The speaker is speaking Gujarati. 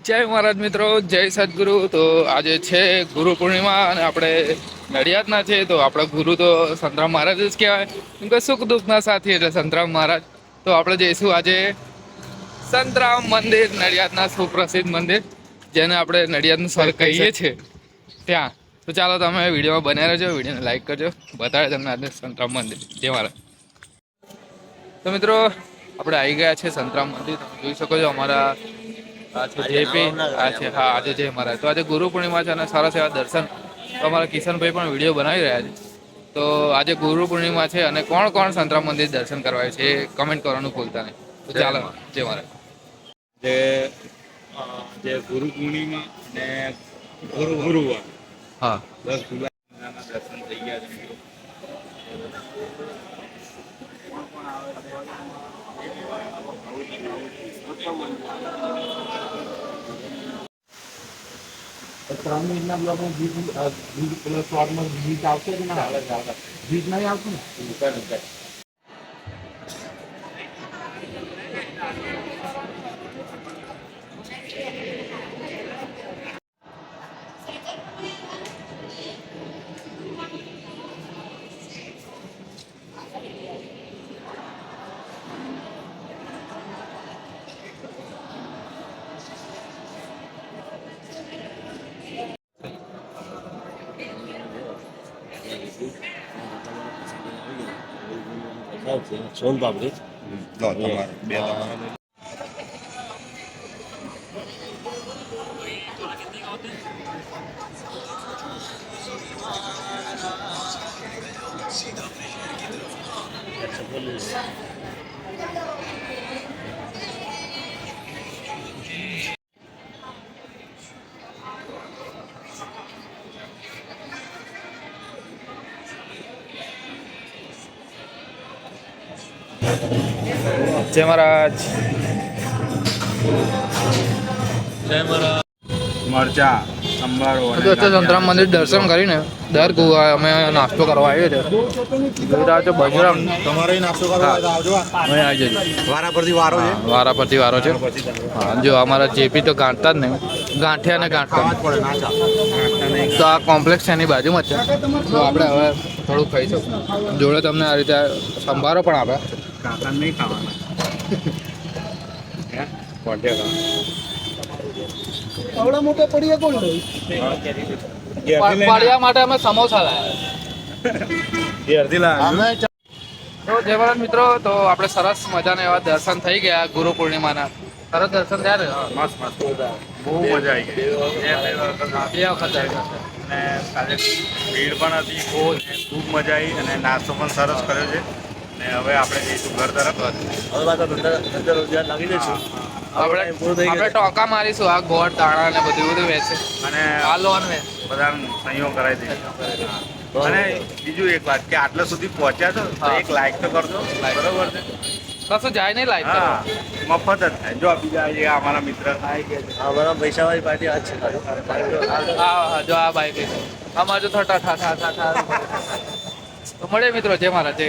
જય મહારાજ મિત્રો જય સદગુરુ. તો આજે છે ગુરુ પૂર્ણિમા અને આપણે નડિયાદના છે તો આપણા ગુરુ તો સંતરામ મહારાજ જ કહેવાય. કેમ કે સુખ દુઃખના સાથી એટલે સંતરામ મહારાજ. તો આપણે જઈશું આજે સંતરામ મંદિર નડિયાદના સુપ્રસિદ્ધ મંદિર જેને આપણે નડિયાદનું સ્વર કહીએ છીએ. ત્યાં. તો ચાલો તમે વિડીયોમાં બન્યા રહેજો વિડીયોને લાઈક કરજો. બતાવે તમને આજે સંતરામ મંદિર. જય મહારાજ. તો મિત્રો આપણે આવી ગયા છે સંતરામ મંદિર. તમે જોઈ શકો છો અમારા આ છે જેપી આ છે હા આજે જય મહારાજ તો આજે ગુરુ પૂર્ણિમા છે અને સરસ એવા દર્શન. તો અમારા કિશનભાઈ પણ વીડિયો બનાવી રહ્યા છે. તો આજે ગુરુ પૂર્ણિમા છે અને કોણ કોણ સંતરામ મંદિર દર્શન કરવા છે એ કમેન્ટ કરવાનું ભૂલતા નહીં. તો ચાલો જય મહારાજ જે જે ગુરુ પૂર્ણિમા અને ગુરુ ગુરુવાર. હા. દસ જુલાઈના દર્શન થઈ ગયા છે ત્રણ મિનિટના બ્લોકમાં વીજ બીજ પેલો શોર્ટમાં વીજ આવશે કે ના? વીજ નહીં આવતું ને? સોન પાપડી જય મહારાજ. મરચા સંભારો અને સંતરામ મંદિર દર્શન કરીને દર ગુવા અમે નાસ્તો કરવા આવીએ છીએ. ગુજરાત તમારે નાસ્તો કરવા આવજો. અમે આવી જજો વારા પરથી વારો છે? વારા પરથી વારો છે. હા જો અમારા જેપી તો ગાંઠતા જ નહીં. ગાંઠિયા ને ગાંઠતા તો આ કોમ્પ્લેક્સ છે એની બાજુમાં જ છે. તો આપણે હવે થોડું ખાઈશું. જોડે તમને આ રીતે સંભારો પણ આપે. કાકા નહીં ખાવાના. મોટા પડીએ કોણ પાડિયા માટે અમે સમોસા લાયા. તો જય મિત્રો તો આપણે સરસ મજાના એવા દર્શન થઈ ગયા ગુરુ પૂર્ણિમાના. સરસ દર્શન થયા ને? મસ્ત મસ્ત. બહુ મજા આવી ગઈ. બે વખત અને કાલે ભીડ પણ હતી બહુ ખૂબ મજા આવી અને નાસ્તો પણ સરસ કર્યો છે. અને હવે આપણે જઈશું ઘર તરફ. હવે પાછા ધંધા ધંધા રોજગાર લાગી જઈશું આપણે આપણે ટોકા મારીશું આ ગોળ દાણા ને બધું બધું વેચે. અને આ લોન વેચ બધાને સંયોગ કરાવી દઈશું. અને બીજું એક વાત કે આટલા સુધી પહોંચ્યા છો તો એક લાઈક તો કરજો. બરોબર છે. કશું જાય નહીં લાઈક હા. મફત જ થાય. જો બીજા જે અમારા મિત્ર અમારા પૈસાવાળી પાર્ટી આજ છે હા હા. જો આ બાઈક અમારે જો થટા ઠા ઠા ઠા ઠા તો મળે મિત્રો જે મારા જય.